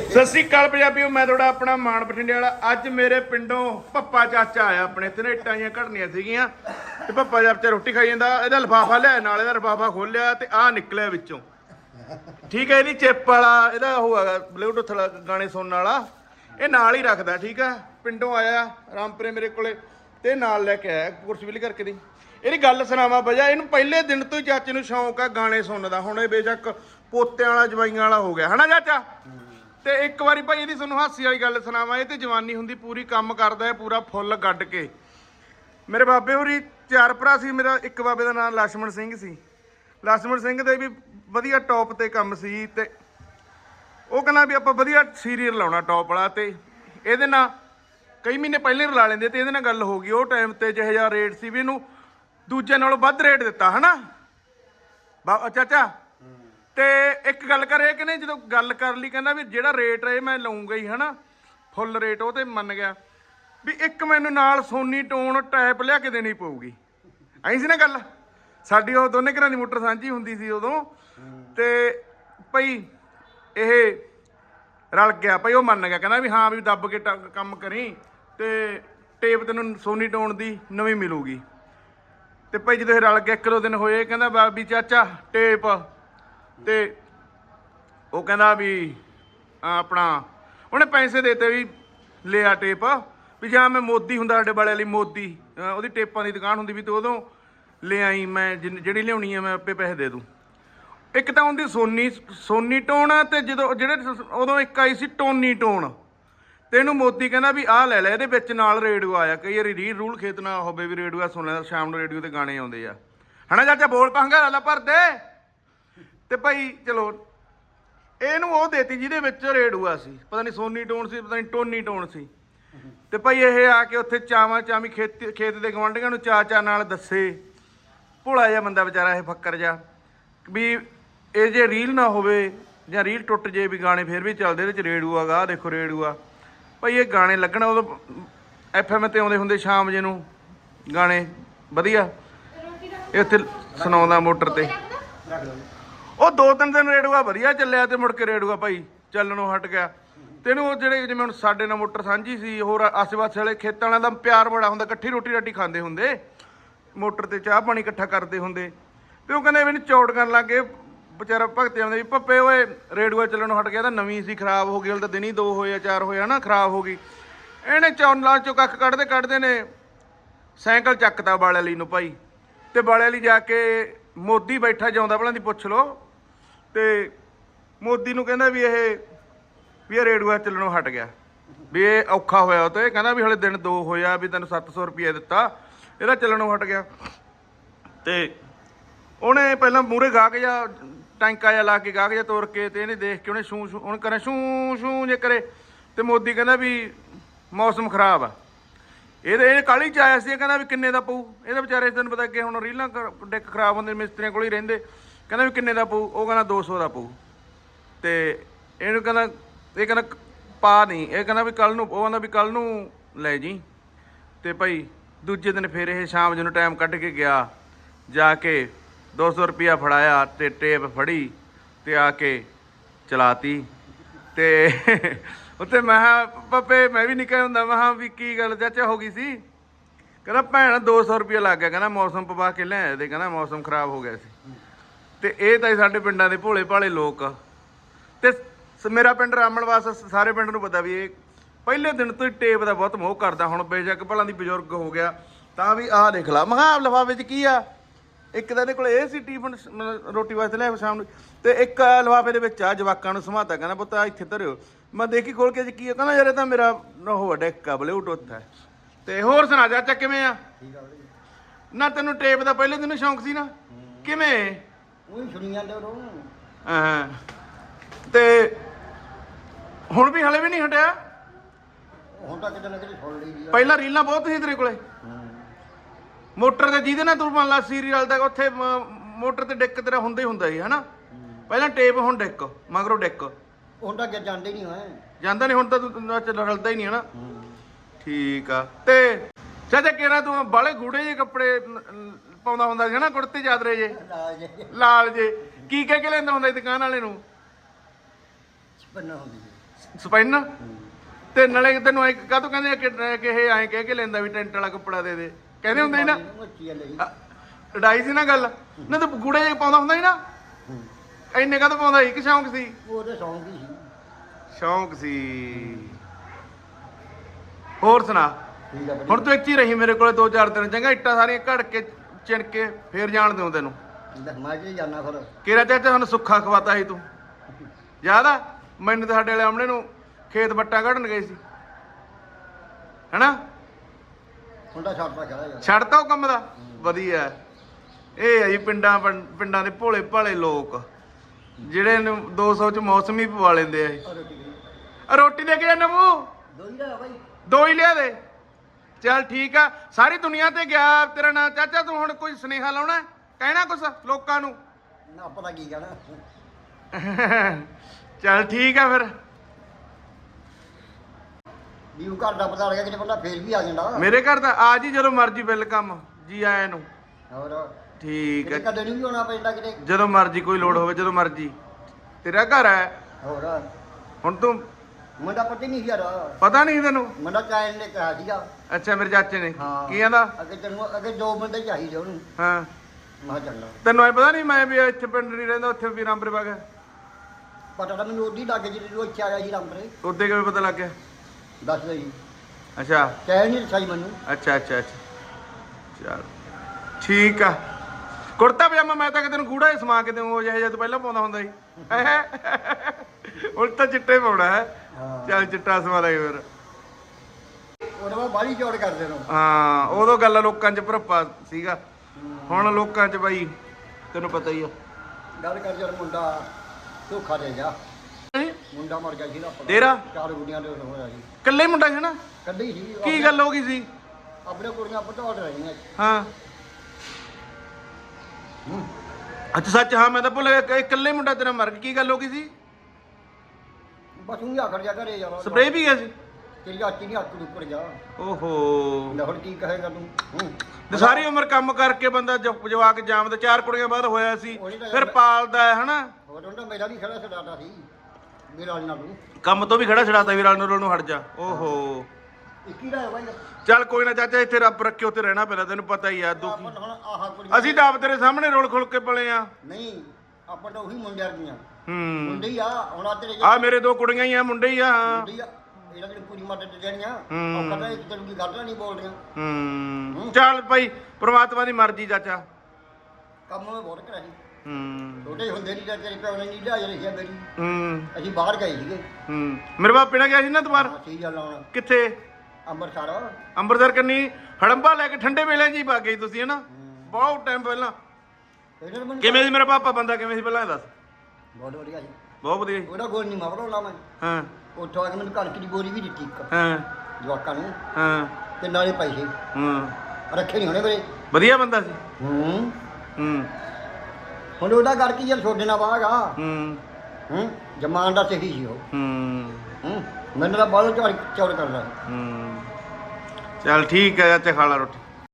ਸਤਿ ਸ੍ਰੀ ਅਕਾਲ ਪੰਜਾਬੀਓ, ਮੈਂ ਤੁਹਾਡਾ ਆਪਣਾ ਮਾਨ ਬਠਿੰਡੇ ਵਾਲਾ। ਅੱਜ ਮੇਰੇ ਪਿੰਡੋਂ ਪੱਪਾ ਚਾਚਾ ਆਇਆ ਆਪਣੇ ਇੱਥੇ ਨਾ ਘੜਨੀਆਂ ਸੀਗੀਆਂ। ਤੇ ਪੱਪਾ ਚਾਚਾ ਰੋਟੀ ਖਾਈ ਜਾਂਦਾ, ਇਹਦਾ ਲਫਾਫਾ ਲਿਆ ਨਾਲ ਇਹਦਾ ਲਫਾਫਾ ਖੋਲਿਆ ਤੇ ਆਹ ਨਿਕਲਿਆ ਵਿੱਚੋਂ। ਠੀਕ ਹੈ ਇਹਦੀ ਚਿੱਪ ਵਾਲਾ, ਇਹਦਾ ਉਹ ਹੈਗਾ ਬਲੂਟੁੱਥ ਵਾਲਾ ਗਾਣੇ ਸੁਣਨ ਵਾਲਾ। ਇਹ ਨਾਲ ਹੀ ਰੱਖਦਾ, ਠੀਕ ਹੈ। ਪਿੰਡੋਂ ਆਇਆ, ਰਾਮਪੁਰੇ ਮੇਰੇ ਕੋਲੇ, ਤੇ ਨਾਲ ਲੈ ਕੇ ਆਇਆ, ਕੁਰਸੀ ਵੀ ਕਰਕੇ ਦੀ। ਇਹਦੀ ਗੱਲ ਸੁਣਾਵਾ ਬਜਾ ਇਹਨੂੰ ਪਹਿਲੇ ਦਿਨ ਤੋਂ ਹੀ ਚਾਚੇ ਨੂੰ ਸ਼ੌਂਕ ਆ ਗਾਣੇ ਸੁਣਨ ਦਾ। ਹੁਣ ਇਹ ਬੇਸ਼ੱਕ ਪੋਤਿਆਂ ਵਾਲਾ, ਜਵਾਈਆਂ ਵਾਲਾ ਹੋ ਗਿਆ। ਹਨਾ ਚਾਚਾ? ਤੇ ਇੱਕ ਵਾਰੀ ਭਾਈ ਇਹਦੀ ਤੁਹਾਨੂੰ ਹਾਸੀ ਵਾਲੀ ਗੱਲ ਸੁਣਾਵਾਂ, ਇਹ ਤੇ ਜਵਾਨੀ ਹੁੰਦੀ, ਪੂਰੀ ਕੰਮ ਕਰਦਾ ਹੈ, ਪੂਰਾ ਫੁੱਲ ਗੱਡ ਕੇ। ਮੇਰੇ ਬਾਬੇ ਹੋਰੀ, ਚਾਰ ਭਰਾ ਸੀ, ਮੇਰਾ ਇੱਕ ਬਾਬੇ ਦਾ ਨਾਮ ਲక్ష్మణ ਸਿੰਘ ਸੀ। ਲక్ష్మణ ਸਿੰਘ ਦੇ ਵੀ ਵਧੀਆ ਟੌਪ ਤੇ ਕੰਮ ਸੀ ਤੇ ਉਹ ਕਹਿੰਦਾ ਵੀ ਆਪਾਂ ਵਧੀਆ ਸੀਰੀਅਲ ਲਾਉਣਾ ਟੌਪ ਵਾਲਾ ਤੇ ਇਹਦੇ ਨਾਲ ਕਈ ਮਹੀਨੇ ਪਹਿਲੇ ਰਲਾ ਲੈਂਦੇ ਤੇ ਇਹਦੇ ਨਾਲ ਗੱਲ ਹੋ ਗਈ। ਉਹ ਟਾਈਮ ਤੇ ਜਿਹੇ ਜਿਹਾ ਰੇਟ ਸੀ ਵੀ ਇਹਨੂੰ ਦੂਜੇ ਨਾਲੋਂ ਵੱਧ ਰੇਟ ਦਿੱਤਾ, ਹਨਾ? ਬਾ, ਚਾਚਾ ਤੇ ਇੱਕ ਗੱਲ ਕਰ ਕਿ ਕਹਿੰਦੇ ਜਦੋਂ ਗੱਲ ਕਰ ਲਈ ਕਹਿੰਦਾ ਵੀ ਜਿਹੜਾ ਰੇਟ ਇਹ ਮੈਂ ਲਵਾਂਗਾ ਹੀ, ਹਨਾ? ਫੁੱਲ ਰੇਟ ਉਹ ਤੇ ਮੰਨ ਗਿਆ। ਵੀ ਇੱਕ ਮੈਨੂੰ ਨਾਲ ਸੋਨੀ ਟੋਨ ਟੈਪ ਲਿਆ ਕੇ ਦੇਣੀ ਪਊਗੀ। ਐਂ ਸੀ ਨਾ ਗੱਲ? ਸਾਡੀ ਉਹ ਦੋਨੇ ਘਰਾਂ ਦੀ ਮੋਟਰ ਸਾਂਝੀ ਹੁੰਦੀ ਸੀ ਉਦੋਂ। ਤੇ ਭਈ ਇਹ ਰਲ ਗਿਆ, ਭਈ ਉਹ ਮੰਨ ਗਿਆ। ਕਹਿੰਦਾ ਵੀ ਹਾਂ ਵੀ ਦੱਬ ਕੇ ਟ- ਕੰਮ ਕਰੀ ਤੇ ਟੇਪ ਤੈਨੂੰ ਸੋਨੀ ਟੋਨ ਦੀ ਨਵੀਂ ਮਿਲੂਗੀ। ਤੇ ਭਾਈ ਜਦੋਂ ਇਹ ਰਲ ਗਿਆ, ਇੱਕ ਦੋ ਦਿਨ ਹੋਏ, ਕਹਿੰਦਾ ਬਾਬੀ ਚਾਚਾ ਟੇਪ ਤੇ ਉਹ ਕਹਿੰਦਾ ਵੀ ਆਪਣਾ, ਉਹਨੇ ਪੈਸੇ ਦੇਤੇ ਵੀ ਲਿਆ ਟੇਪ, ਵੀ ਜਾਂ ਮੈਂ ਮੋਦੀ ਹੁੰਦਾ ਸਾਡੇ ਵਾਲੇ ਲਈ ਮੋਦੀ ਉਹਦੀ ਟੇਪਾਂ ਦੀ ਦੁਕਾਨ ਹੁੰਦੀ ਵੀ ਤੇ ਉਦੋਂ ਲੈ ਆਈ, ਮੈਂ ਜਿੰਨ- ਜਿਹੜੀ ਲਿਆਉਣੀ ਆ ਮੈਂ ਆਪੇ ਪੈਸੇ ਦੇ ਦੂੰ। ਇੱਕ ਤਾਂ ਹੁੰਦੀ ਸੋਨੀ ਸੋਨੀ ਟੋਨ ਆ ਤੇ ਜਦੋਂ ਜਿਹੜੇ ਉਦੋਂ ਇੱਕ ਆਈ ਸੀ ਟੋਨੀ ਟੋਨ ਤੇ ਇਹਨੂੰ ਮੋਦੀ ਕਹਿੰਦਾ ਵੀ ਆਹ ਲੈ ਲੈ, ਇਹਦੇ ਵਿੱਚ ਨਾਲ ਰੇਡੀਓ ਆਇਆ, ਕਈ ਵਾਰੀ ਰੀ ਰੂਲ ਖੇਤਨਾ ਹੋਵੇ ਵੀ ਰੇਡੀਓ ਸੁਣ ਲੈਂਦਾ ਸ਼ਾਮ ਨੂੰ ਰੇਡੀਓ ਤੇ ਗਾਣੇ ਆਉਂਦੇ ਆ। ਹਨਾ ਚਾਚਾ, ਬੋਲ ਪਾਂਗਾ ਲਾ ਭਰ ਤੇ ਭਾਈ, ਚਲੋ, ਇਹਨੂੰ ਉਹ ਦੇਤੀ ਜਿਹਦੇ ਵਿੱਚ ਰੇਡੂਆ ਸੀ। ਪਤਾ ਨਹੀਂ ਸੋਨੀ ਟੋਨ ਸੀ, ਪਤਾ ਨਹੀਂ ਟੋਨੀ ਟੋਨ ਸੀ। ਤੇ ਭਾਈ, ਇਹ ਆ ਕੇ ਉੱਥੇ ਚਾਵਾਂ ਚਾਵੀ ਖੇਤ ਖੇਤ ਦੇ ਗਵਾਂਢੀਆਂ ਨੂੰ ਚਾ ਚਾ ਨਾਲ ਦੱਸੇ। ਭੋਲਾ ਜਿਹਾ ਬੰਦਾ ਵਿਚਾਰਾ ਇਹ ਫੱਕਰ ਜਾ ਵੀ ਇਹ ਜੇ ਰੀਲ ਨਾ ਹੋਵੇ, ਜਾਂ ਰੀਲ ਟੁੱਟ ਜੇ ਵੀ ਗਾਣੇ ਫੇਰ ਵੀ ਚੱਲਦੇ ਇਹਦੇ ਚ ਰੇਡੂਆ ਗਾ ਆਹ ਦੇਖੋ ਰੇਡੂਆ ਭਾਈ, ਇਹ ਗਾਣੇ ਲੱਗਣਾ ਉਦੋਂ ਐਫਐਮ ਤੇ ਆਉਂਦੇ ਹੁੰਦੇ ਸ਼ਾਮ ਜੇ ਨੂੰ, ਗਾਣੇ, ਵਧੀਆ। ਇਹ ਉੱਥੇ ਸੁਣਾਉਂਦਾ ਮੋਟਰ ਤੇ। ਉਹ ਦੋ ਤਿੰਨ ਦਿਨ ਰੇਡੂਆ ਵਧੀਆ ਚੱਲਿਆ ਤੇ ਮੁੜ ਕੇ ਰੇਡੂਆ ਭਾਈ ਚੱਲਣੋਂ ਹਟ ਗਿਆ। ਤੇ ਇਹਨੂੰ ਉਹ ਜਿਹੜੇ ਜਿਵੇਂ ਹੁਣ ਸਾਡੇ ਨਾਲ ਮੋਟਰ ਸਾਂਝੀ ਸੀ, ਹੋਰ ਆਸੇ-ਪਾਸੇ ਵਾਲੇ ਖੇਤਾਂ ਵਾਲਿਆਂ ਦਾ ਪਿਆਰ ਬੜਾ ਹੁੰਦਾ, ਇਕੱਠੀ ਰੋਟੀ ਰਾਟੀ ਖਾਂਦੇ ਹੁੰਦੇ। ਮੋਟਰ ਤੇ ਚਾਹ ਪਾਣੀ ਇਕੱਠਾ ਕਰਦੇ ਹੁੰਦੇ। ਤੇ ਉਹ ਕਹਿੰਦੇ ਮੈਨੂੰ ਚੌੜ ਕਰਨ ਲੱਗੇ ਵਿਚਾਰਾ ਭਗਤੇ ਆਉਂਦੇ ਵੀ ਪੱਪੇ ਓਏ ਰੇਡੂਆ ਚੱਲਣੋਂ ਹਟ ਗਿਆ ਤਾਂ ਨਵੀਂ ਸੀ, ਖਰਾਬ ਹੋ ਗਈ, ਹਲ ਤਾਂ ਦਿਨ ਹੀ ਦੋ ਹੋਏ ਆ, ਚਾਰ ਹੋਏ ਆ ਨਾ ਖਰਾਬ ਹੋ ਗਈ। ਇਹਨੇ ਚੌਲਾਂ ਚੋਂ ਕੱਖ ਕੱਢਦੇ ਕੱਢਦੇ ਨੇ ਸਾਈਕਲ ਚੱਕਤਾ ਬਾਲੇ ਵਾਲੀ ਨੂੰ ਭਾਈ। ਤੇ ਬਾਲੇ ਵਾਲੀ ਜਾ ਕੇ ਮੋਦੀ ਬੈਠਾ, ਜਾਉਂਦਾ ਭਲਾਂ ਦੀ, ਪੁੱਛ ਲੋ ਤੇ ਮੋਦੀ ਨੂੰ ਕਹਿੰਦਾ ਵੀ ਇਹ ਵੀ ਇਹ ਰੇਡੂਆ ਚੱਲਣੋਂ ਹਟ ਗਿਆ। ਵੀ ਇਹ ਔਖਾ ਹੋਇਆ ਉਹ ਤੇ। ਕਹਿੰਦਾ ਵੀ ਹਲੇ ਦਿਨ ਦੋ ਹੋਇਆ ਵੀ ਤੈਨੂੰ 700 ਰੁਪਏ ਦਿੱਤਾ। ਇਹਦਾ ਚੱਲਣੋਂ ਹਟ ਗਿਆ। ਤੇ ਉਹਨੇ ਪਹਿਲਾਂ ਮੂਰੇ ਗਾਹਕ ਜਾਂ ਟੈਂਕਾ ਜਿਹਾ ਲਾ ਕੇ ਗਾਹਕ ਜਿਹਾ ਤੋੜ ਕੇ ਤੇ ਇਹਨੇ ਦੇਖ ਕੇ ਉਹਨੇ ਸ਼ੂ ਸ਼ੂ ਉਹਨੇ ਕਰੇ ਸ਼ੂ ਸ਼ੂ ਜੇ ਕਰੇ। ਤੇ ਮੋਦੀ ਕਹਿੰਦਾ ਵੀ ਮੌਸਮ ਖਰਾਬ ਆ। ਇਹਦੇ ਇਹ ਕਾਲੀ ਚ ਆਇਆ ਸੀ, ਇਹ ਕਹਿੰਦਾ ਵੀ ਕਿੰਨੇ ਦਾ ਪਊ? ਇਹਦੇ ਵਿਚਾਰੇ ਤੈਨੂੰ ਪਤਾ ਕਿ ਹੁਣ ਰੀਲਾਂ ਕਰ- ਡਿੱਕ ਖਰਾਬ ਹੁੰਦੇ ਮਿਸਤਰੀਆਂ ਕੋਲ ਹੀ ਰਹਿੰਦੇ। ਕਹਿੰਦਾ ਵੀ ਕਿੰਨੇ ਦਾ ਪਊ? ਉਹ ਕਹਿੰਦਾ 200 ਦਾ ਪਊ। ਤੇ ਇਹਨੂੰ ਕਹਿੰਦਾ ਇਹ ਕਹਿੰਦਾ ਪਾ ਨਹੀਂ। ਇਹ ਕਹਿੰਦਾ ਵੀ ਕੱਲ ਨੂੰ ਉਹ ਕਹਿੰਦਾ ਵੀ ਕੱਲ ਨੂੰ ਲੈ ਜੀ। ਤੇ ਭਾਈ ਦੂਜੇ ਦਿਨ ਫਿਰ ਇਹ ਸ਼ਾਮ ਜਿਹਨੂੰ ਟਾਈਮ ਕੱਢ ਕੇ ਗਿਆ ਜਾ ਕੇ 200 ਰੁਪਿਆ ਫੜਾਇਆ ਤੇ ਟੇਪ ਫੜੀ ਤੇ ਆ ਕੇ ਚਲਾਤੀ। ਤੇ ਉੱਤੇ ਮੈਂ ਕਿਹਾ, ਮੈਂ ਵੀ ਨਿਕਲ ਹੁੰਦਾ ਮੈਂ ਕਿਹਾ ਵੀ ਕੀ ਗੱਲ ਚਾਚਾ ਹੋ ਗਈ ਸੀ? ਕਹਿੰਦਾ ਭੈਣ 200 ਰੁਪਿਆ ਲੱਗ ਗਿਆ। ਕਹਿੰਦਾ ਮੌਸਮ ਪਵਾ ਕੇ ਲੈ ਆਏ ਤੇ ਕਹਿੰਦਾ ਮੌਸਮ ਖਰਾਬ ਹੋ ਗਿਆ ਸੀ। ਤੇ ਇਹ ਤਾਂ ਸਾਡੇ ਪਿੰਡਾਂ ਦੇ ਭੋਲੇ ਭਾਲੇ ਲੋਕ ਆ। ਤੇ ਸ- ਮੇਰਾ ਪਿੰਡ ਰਾਮਣਵਾਸ ਸ- ਸਾਰੇ ਪਿੰਡ ਨੂੰ ਪਤਾ ਵੀ ਇਹ ਪਹਿਲੇ ਦਿਨ ਤੋਂ ਹੀ ਟੇਪ ਦਾ ਬਹੁਤ ਮੋਹ ਕਰਦਾ ਹੁਣ ਬੇਸ਼ੱਕ ਭਲਾਂ ਦੀ ਬਜ਼ੁਰਗ ਹੋ ਗਿਆ ਤਾਂ ਵੀ ਆਹ ਦੇਖ ਲਾ। ਮਹਾ ਲਿਫਾਫੇ 'ਚ ਕੀ ਆ? ਇੱਕ ਤਾਂ ਇਹਦੇ ਕੋਲ ਇਹ ਸੀ ਟੀਫਨ ਸ- ਮਤਲਬ ਰੋਟੀ ਵਾਸਤੇ ਲੈ ਆਓ ਸ਼ਾਮ ਨੂੰ ਤੇ ਇੱਕ ਲਿਫਾਫੇ ਦੇ ਵਿੱਚ ਆ ਜਵਾਕਾਂ ਨੂੰ ਸਮਾਤਾ ਕਹਿੰਦਾ ਪੁੱਤ ਆਹ ਇੱਥੇ ਧਰਿਓ। ਮੈਂ ਦੇਖੀ ਖੋਲ ਕੇ ਜੀ ਕੀ ਆ ਕਹਿੰਦਾ ਯਾਰ ਇਹ ਤਾਂ ਮੇਰਾ ਉਹ ਡੈਕ ਆ ਬਲੂਟੁੱਥ ਹੈ ਤੇ ਹੋਰ ਸੁਣਾ ਚਾਚਾ ਕਿਵੇਂ ਆ? ਨਾ ਤੈਨੂੰ ਟੇਪ ਦਾ ਪਹਿਲੇ ਦਿਨ ਸ਼ੌਂਕ ਸੀ ਨਾ? ਕਿਵੇਂ? ਉਹੀ ਸੁਣੀ ਜਾਂਦੇ ਉਹ ਹਾਂ। ਤੇ ਹੁਣ ਵੀ ਹਲੇ ਵੀ ਨਹੀਂ ਹਟਿਆ? ਹੁਣ ਤਾਂ ਕਿਤੇ ਨਾ ਕਿਤੇ ਸੁਣ ਲਈ ਦੀ ਆ। ਪਹਿਲਾਂ ਰੀਲਾਂ ਬਹੁਤ ਸੀ ਤੇਰੇ ਕੋਲੇ। ਮੋਟਰ ਤੇ ਜਿਹਦੇ ਨਾਲ ਤੂੰ ਮੰਨ ਲਾ ਸੀਰੀਅਲ ਦਾ ਉੱਥੇ ਮੋਟਰ ਤੇ ਡਿੱਕ ਤੇਰਾ ਹੁੰਦਾ ਹੀ ਹੁੰਦਾ ਸੀ ਹਨਾ? ਪਹਿਲਾਂ ਟੇਪ ਹੁਣ ਡਿੱਕ ਮਗਰੋਂ ਡਿੱਕ। ਹੁਣ ਤਾਂ ਅੱਗੇ ਜਾਂਦੇ ਨਹੀਂ ਹੋਏ। ਜਾਂਦਾ ਨਹੀਂ ਹੁਣ ਤਾਂ ਤੂੰ ਤੂੰ ਚ ਰਲਦਾ ਹੀ ਨਹੀਂ ਹਨਾ? ਠੀਕ ਆ। ਤੇ ਚਾਚਾ ਕਿਹੜਾ ਤੂੰ ਬਾਲੇ ਗੂੜੇ ਜਿਹੇ ਕੱਪੜੇ ਪਾਉਂਦਾ ਹੁੰਦਾ ਸੀ ਹਨਾ ਕੁੜਤੇ ਚਾਦਰੇ ਜੇ? ਲਾਲ ਜੇ। ਲਾਲ ਜੇ। ਕੀ ਕਹਿ ਕੇ ਲੈਂਦਾ ਹੁੰਦਾ ਸੀ ਦੁਕਾਨ ਵਾਲੇ ਨੂੰ? ਛਪੰਨਾ ਹੁੰਦੀ ਸੀ। ਸਪੈਨ? ਤੇ ਨਾਲੇ ਤੈਨੂੰ ਐ ਕਾਹਤੋਂ ਕਹਿੰਦੇ ਆ ਕਿ ਕਿ ਇਹ ਐਂ ਕਹਿ ਕੇ ਲੈਂਦਾ ਵੀ ਟੈਂਟ ਵਾਲਾ ਕੱਪੜਾ ਦੇ ਦੇ। ਕਹਿੰਦੇ ਹੁੰਦੇ ਸੀ ਨਾ? ਲੜਾਈ ਸੀ ਨਾ ਗੱਲ। ਨਾ ਤਾਂ ਗੂੜੇ ਜੇ ਪਾਉਂਦਾ ਹੁੰਦਾ ਸੀ ਨਾ? ਇੰਨੇ ਕਾਹਤੋਂ ਪਾਉਂਦਾ ਸੀ? ਕਿ ਸ਼ੌਂਕ ਸੀ? ਉਹਦੇ ਸੌਂਗ ਹੀ ਸੀ। ਸ਼ੌਂਕ ਸੀ। ਹੋਰ ਸੁਣਾ। ਹੁਣ ਤੂੰ ਇੱਥੇ ਹੀ ਰਹੀ ਮੇਰੇ ਕੋਲੇ ਦੋ ਚਾਰ ਦਿਨ। ਚੰਗਾ ਇੱਟਾਂ ਸਾਰੀਆਂ ਘੜ ਕੇ ਚਿਣ ਕੇ ਫੇਰ ਜਾਣ ਦਿਉ ਤੈਨੂੰ। ਮੈਂ ਕੀ ਜਾਣਾ ਫਿਰ? ਕਿਹੜਾ ਚਾਚਾ ਸਾਨੂੰ ਸੁੱਖਾ ਖਵਾਤਾ ਸੀ ਤੂੰ? ਯਾਦ ਆ? ਮੈਨੂੰ ਤਾਂ ਸਾਡੇ ਵਾਲੇ ਆਮਣੇ ਨੂੰ ਖੇਤ ਬੱਟਾ ਕੱਢਣ ਗਏ ਸੀ। ਹੈਨਾ? ਤਾਂ ਛੱਡਦਾ ਖੜਾ ਯਾਰ। ਛੱਡਤਾ ਉਹ ਕੰਮ ਦਾ? ਵਧੀਆ। ਇਹ ਆ ਜੀ ਪਿੰਡਾਂ ਪਿੰਡਾਂ ਦੇ ਭੋਲੇ ਭਾਲੇ ਲੋਕ। ਜਿਹੜੇ ਨੂੰ 200 ਚ ਮੌਸਮੀ ਪਵਾ ਲੈਂਦੇ ਆ ਰੋਟੀ ਦੇ। ਕੇ ਜਾ ਨਬੂ ਦੋ ਹੀ ਲੈ ਬਾਈ। ਦੋ ਹੀ ਲਿਆ ਦੇ। ਚੱਲ ਠੀਕ ਆ ਸਾਰੀ ਦੁਨੀਆ ਤੇ ਗਿਆ ਤੇਰਾ ਨਾਂ ਚਾਚਾ ਤੂੰ ਹੁਣ ਕੋਈ ਸੁਨੇਹਾ ਲਾਉਣਾ? ਹੈ? ਕਹਿਣਾ ਕੁਛ ਲੋਕਾਂ ਨੂੰ? ਨਾ ਪਤਾ ਕੀ ਕਹਿਣਾ ਚੱਲ ਠੀਕ ਆ ਫਿਰ। ਵੀ ਉਹ ਘਰ ਦਾ ਪਤਾ ਲੱਗਿਆ ਕਿ ਬੰਦਾ ਫੇਰ ਵੀ ਆ ਜਾਂਦਾ। ਮੇਰੇ ਘਰ ਤਾਂ ਆ ਜੀ ਜਦੋਂ ਮਰਜ਼ੀ ਬਿੱਲ ਕੰਮ ਜੀ ਆਇਆਂ ਨੂੰ। ਹੋਰ? ਠੀਕ ਕਿਤੇ ਹੈ ਕਦੇ ਨਹੀਂ ਵੀ ਹੋਣਾ ਪੈਂਦਾ ਕਿਤੇ? ਜਦੋਂ ਮਰਜ਼ੀ ਕੋਈ ਲੋੜ ਹੋਵੇ ਜਦੋਂ ਮਰਜ਼ੀ। ਤੇਰਾ ਘਰ ਹੈ ਹੋਰ? ਹੁਣ ਤੂੰ ਮੁੰਡਾ ਪਤਾ ਨਹੀਂ ਯਾਰ। ਪਤਾ ਨਹੀਂ ਤੈਨੂੰ? ਮੁੰਡਾ ਚਾਇਨ ਨੇ ਕਿਹਾ ਸੀਗਾ। ਅੱਛਾ ਮੇਰੇ ਚਾਚੇ ਨੇ। ਹਾਂ। ਕੀ ਕਹਿੰਦਾ? ਅੱਗੇ ਤੈਨੂੰ ਅੱਗੇ ਦੋ ਬੰਦੇ ਚਾਹੀਦੇ ਉਹਨੂੰ। ਹਾਂ। ਮੈਂ ਕਿਹਾ ਚੰਗਾ ਤੈਨੂੰ ਐ ਪਤਾ ਨਹੀਂ ਮੈਂ ਵੀ ਇੱਥੇ ਪਿੰਡ ਨਹੀਂ ਰਹਿੰਦਾ ਉੱਥੇ ਵੀ ਨੰਬਰ ਵਗ ਪਤਾ ਤਾਂ ਮੈਨੂੰ ਉਹਦੀ ਲੱਗ ਜਿਹੜੀ ਉਹ ਇੱਥੇ ਆਇਆ ਸੀ ਰੰਬਰੇ ਉੱਤੇ ਕਿਵੇਂ ਪਤਾ ਲੱਗ ਗਿਆ? ਦੱਸ ਦੇ ਜੀ। ਅੱਛਾ। ਕਹਿ ਨਹੀਂ ਸਹੀ ਮੈਨੂੰ। ਅੱਛਾ ਅੱਛਾ ਅੱਛਾ। ਚਲ। ਠੀਕ ਆ। ਕੁੜਤਾ ਪਜਾਮਾ ਮੈਂ ਤਾਂ ਕਿਤੇ ਨੂੰ ਗੂੜਾ ਹੀ ਸਮਾ ਕੇ ਦੇਉਂ ਉਹ ਜਿਹੇ ਜਿਹਾ ਤੂੰ ਪਹਿਲਾਂ ਪਾਉਂਦਾ ਹੁੰਦਾ ਸੀ। ਹੁਣ ਤਾਂ ਚਿੱਟੇ ਪਾਉਣਾ ਹਾਂ? ਚੱਲ ਚਿੱਟਾ ਸਮਾ ਲੈ ਫਿਰ ਉਹਦੇ ਬਾਅਦ ਬਾਲੀ ਚੌੜ ਕਰਦੇ ਨੂੰ ਹਾਂ ਉਦੋਂ ਗੱਲ ਲੋਕਾਂ 'ਚ ਭਰਪਾ ਸੀਗਾ। ਹੁਣ ਲੋਕਾਂ 'ਚ ਬਾਈ ਤੈਨੂੰ ਪਤਾ ਹੀ ਆ। ਗੱਲ ਕਰ ਜਦ ਮੁੰਡਾ ਧੋਖਾ ਦੇ ਗਿਆ। ਮੁੰਡਾ ਮਰ ਗਿਆ ਸੀ ਆਪਣਾ। ਤੇਰਾ? ਚਾਰ ਗੁੱਡੀਆਂ ਦੇ ਹੋਇਆ ਸੀ। ਇਕੱਲੇ ਮੁੰਡਾ ਸੀ ਨਾ? ਕੱਢੀ ਸੀ ਕੀ ਗੱਲ ਹੋ ਗਈ ਸੀ? ਆਪਣੇ ਕੁੜੀਆਂ ਪਟੋੜ ਰਹੀਆਂ ਹਾਂ। ਹੂੰ। ਅੱਛਾ ਸੱਚ ਹਾਂ ਮੈਂ ਤਾਂ ਭੁੱਲ ਗਿਆ। ਕਿ ਇਕੱਲੇ ਮੁੰਡਾ ਤੇਰਾ ਮਰ ਗਿਆ। ਕੀ ਗੱਲ ਹੋ ਗਈ ਸੀ? ਬਸ ਉਹ ਆਖਰ ਜਾ ਘਰੇ ਯਾਰ ਸਪਰੇਅ ਵੀ ਗਿਆ ਸੀ? ਤੇਰੀ ਆਚੀ ਨਹੀਂ ਅੱਖ ਉੱਪਰ ਜਾ। ਓਹੋ। ਲੈ ਹੁਣ ਕੀ ਕਹੇਗਾ ਤੂੰ? ਹੂੰ। ਤੇ ਸਾਰੀ ਉਮਰ ਕੰਮ ਕਰਕੇ ਬੰਦਾ ਜ- ਜਵਾਕ ਜਾਮਦਾ। ਚਾਰ ਕੁੜੀਆਂ ਬਾਅਦ ਹੋਇਆ ਸੀ। ਫਿਰ ਪਾਲਦਾ ਹੈ ਹਨਾ? ਹੋਰ ਉਹਦਾ ਮੇਰਾ ਵੀ ਖੜਾ ਛਡਾਤਾ ਸੀ। ਮੇਰਾ ਨਾਲ। ਤੂੰ ਕੰਮ ਤੋਂ ਵੀ ਖੜਾ ਛੜਾਤਾ ਵੀਰਾਂ ਨੂੰ ਨੂੰ ਹਟ ਜਾ। ਓਹੋ। ਇੱਕੀ ਦਾ ਬਾਈ। ਚੱਲ ਕੋਈ ਨਾ ਚਾਚਾ ਇੱਥੇ ਰੱਬ ਰੱਖੇ ਉੱਥੇ ਰਹਿਣਾ ਪੈਂਦਾ। ਤੈਨੂੰ ਪਤਾ ਹੀ ਆ ਦੁਖੀ। ਆਪਾਂ ਹੁਣ ਆਹ ਕੁੜੀਆਂ ਅਸੀਂ ਤਾਂ ਆਪ ਤੇਰੇ ਸਾਹਮਣੇ ਰੋਲ ਖੁੱਲ ਕੇ ਪਲੇ ਆ। ਨਹੀਂ ਆਪਾਂ ਤਾਂ ਉਹੀ ਮੁੰਡਿਆਂ ਦੀਆਂ ਹੂੰ। ਮੁੰਡੇ ਹੀ ਆ ਹੁਣ ਮੇਰੇ ਦੋ ਕੁੜੀਆਂ ਹੀ ਆ ਮੁੰਡੇ ਹੀ ਆ। ਹਾਂ ਮੁੰਡੇ ਹੀ ਆ। ਇਹਨਾਂ ਦੀ ਪੂਰੀ ਮਦਦ ਦੇਣੀਆਂ। ਉਹ ਕਹਿੰਦਾ ਇੱਕ ਤੈਨੂੰ ਕੀ ਗੱਲ ਨਹੀਂ ਬੋਲ ਰਹੀਆਂ ਹੂੰ। ਚੱਲ ਭਾਈ ਪ੍ਰਮਾਤਮਾ ਦੀ ਮਰਜ਼ੀ ਚਾਚਾ। ਕੰਮ ਮੈਂ ਬਹੁਤ ਕਰਿਆ ਸੀ। ਹੂੰ। ਛੋਟੇ ਹੁੰਦੇ ਨਹੀਂ ਤਾਂ ਤੇਰੇ ਪਿਓ ਨੇ ਨਹੀਂ ਲਿਆ ਰਹੀ ਮੇਰੀ। ਹੂੰ। ਅਸੀਂ ਬਾਹਰ ਗਏ ਸੀਗੇ। ਹੂੰ। ਮੇਰੇ ਬਾਪੇ ਨਾਲ ਗਿਆ ਸੀ ਨਾ ਦੁਬਾਰ? ਸਹੀ ਗੱਲ ਕਿੱਥੇ? ਅੰਮ੍ਰਿਤਸਰ। ਅੰਮ੍ਰਿਤਸਰ ਕੰਨੀ। ਹੜੰਬਾ ਲੈ ਕੇ ਠੰਡੇ ਵੇਲੇ ਜੀ ਪਾ ਗਏ ਤੁਸੀਂ ਹਨਾ? ਬਹੁਤ ਟਾਈਮ ਪਹਿਲਾਂ। ਇਹਨਾਂ ਨੇ ਮੈਨੂੰ ਕਿਵੇਂ ਸੀ ਮੇਰਾ ਪਾਪਾ ਬੰਦਾ ਕਿਵੇਂ ਸੀ ਪਹਿਲਾਂ ਇਹ ਦੱਸ? ਬਹੁਤ ਵਧੀਆ ਸੀ ਬਹੁਤ ਵਧੀਆ ਸੀ। ਉਹਦਾ ਗੋਲ ਨਹੀਂ ਮਾਰੋ ਮੈਂ। ਹਾਂ। ਉੱਥੋਂ ਆ ਕੇ ਮੈਨੂੰ ਕਣਕ ਦੀ ਬੋਰੀ ਵੀ ਦਿੱਤੀ ਇੱਕ। ਹਾਂ। ਜਵਾਕਾਂ ਨੂੰ। ਹਾਂ। ਤੇ ਨਾਲੇ ਪੈਸੇ। ਹਾਂ। ਰੱਖੇ ਨਹੀਂ ਹੋਣੇ ਮੇਰੇ। ਵਧੀਆ ਬੰਦਾ ਸੀ। ਹੂੰ। ਹੂੰ। ਹੁਣ ਉਹਦਾ ਕਰ ਕੀ ਯਾਰ ਛੋਡੇ ਨਾਲ ਬਾਗਾ ਹੂੰ। ਹੂੰ। ਜਮਾਨ ਦਾ ਸਹੀ ਸੀ ਉਹ। ਹੂੰ। ਹੂੰ। ਮੈਨੂੰ ਤਾਂ ਬਾਹਰੋਂ ਚੌੜ ਚੌੜ ਕਰਦਾ। ਹੂੰ। ਚੱਲ ਠੀਕ ਹੈ ਚਾਚਾ ਖਾ ਲਾ ਰੋਟੀ।